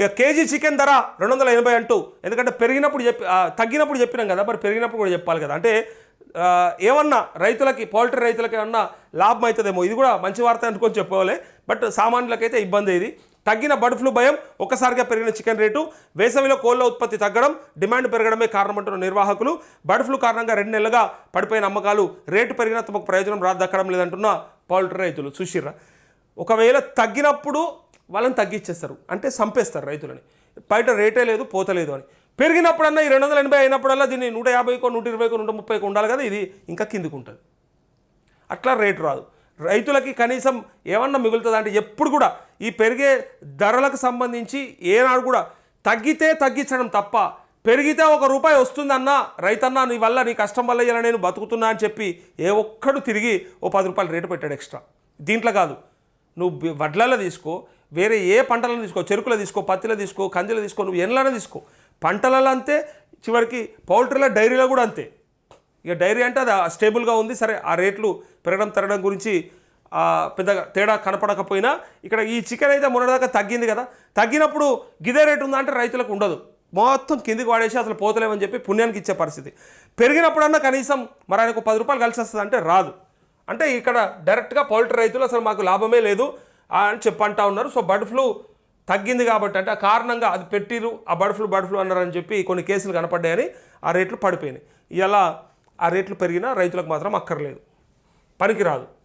ఇక KG chicken ధర రెండు వందల ఎనభై అంటూ. ఎందుకంటే పెరిగినప్పుడు చెప్పి తగ్గినప్పుడు చెప్పినాం కదా మరి పెరిగినప్పుడు కూడా చెప్పాలి కదా. అంటే ఏమన్నా రైతులకి పౌల్ట్రీ రైతులకి ఏమన్నా లాభం అవుతుందేమో ఇది కూడా మంచి వార్త అనుకొని చెప్పుకోవాలి బట్ సామాన్యులకైతే ఇబ్బంది ఇది. తగ్గిన బర్డ్ ఫ్లూ భయం ఒక్కసారిగా పెరిగిన చికెన్ రేటు వేసవిలో కోళ్ళ ఉత్పత్తి తగ్గడం డిమాండ్ పెరగడమే కారణమంటున్న నిర్వాహకులు. బర్డ్ ఫ్లూ కారణంగా రెండు నెలలుగా పడిపోయిన అమ్మకాలు రేటు పెరిగిన తమకు ప్రయోజనం రా దక్కడం లేదంటున్న పౌల్ట్రీ రైతులు. సుశీర్ర ఒకవేళ తగ్గినప్పుడు వాళ్ళని తగ్గించేస్తారు. అంటే చంపేస్తారు రైతులని. బయట రేటే లేదు పోతలేదు అని. పెరిగినప్పుడన్నా ఈ రెండు వందల ఎనభై అయినప్పుడల్లా దీన్ని నూట యాభైకో నూట ఇరవైకో నూట ముప్పైకో ఉండాలి కదా ఇది ఇంకా కిందికి ఉంటుంది. అట్లా రేటు రాదు. రైతులకి కనీసం ఏమన్నా మిగులుతుంది అంటే ఎప్పుడు కూడా ఈ పెరిగే ధరలకు సంబంధించి ఏనాడు కూడా తగ్గితే తగ్గించడం తప్ప పెరిగితే ఒక రూపాయి వస్తుందన్నా రైతన్నా నీ వల్ల నీ కష్టం వల్ల ఇలా నేను బతుకుతున్నా అని చెప్పి ఏ ఒక్కడు తిరిగి ఓ పది రూపాయలు రేటు పెట్టాడు ఎక్స్ట్రా. దీంట్లో కాదు. నువ్వు వడ్లలో తీసుకో వేరే ఏ పంటలను తీసుకో చెరుకులో తీసుకో పత్తిలో తీసుకో కందిలో తీసుకో నువ్వు ఎన్లనే తీసుకో. పంటలలో అంతే చివరికి పౌల్ట్రీలో డైరీలో కూడా అంతే. ఇక డైరీ అంటే అది స్టేబుల్గా ఉంది సరే ఆ రేట్లు పెరగడం తరగడం గురించి పెద్దగా తేడా కనపడకపోయినా ఇక్కడ ఈ చికెన్ అయితే మొన్నటిదాకా తగ్గింది కదా. తగ్గినప్పుడు గిదే రేటు ఉందా అంటే రైతులకు ఉండదు. మొత్తం కిందికి వాడేసి అసలు పోతలేమని చెప్పి పుణ్యానికి ఇచ్చే పరిస్థితి. పెరిగినప్పుడన్నా కనీసం మరి ఆయనకు పది రూపాయలు కలిసి వస్తుంది అంటే రాదు. అంటే ఇక్కడ డైరెక్ట్గా పౌల్ట్రీ రైతులు అసలు మాకు లాభమే లేదు. అని చెప్పంటా ఉన్నారు. సో బర్డ్ ఫ్లూ తగ్గింది కాబట్టి అంటే ఆ కారణంగా అది పెట్టిరు ఆ బర్డ్ ఫ్లూ బర్డ్ ఫ్లూ అన్నారని చెప్పి కొన్ని కేసులు కనపడ్డాయని ఆ రేట్లు పడిపోయినాయి. ఇలా ఆ రేట్లు పెరిగినా రైతులకు మాత్రం అక్కర్లేదు. పనికిరాదు.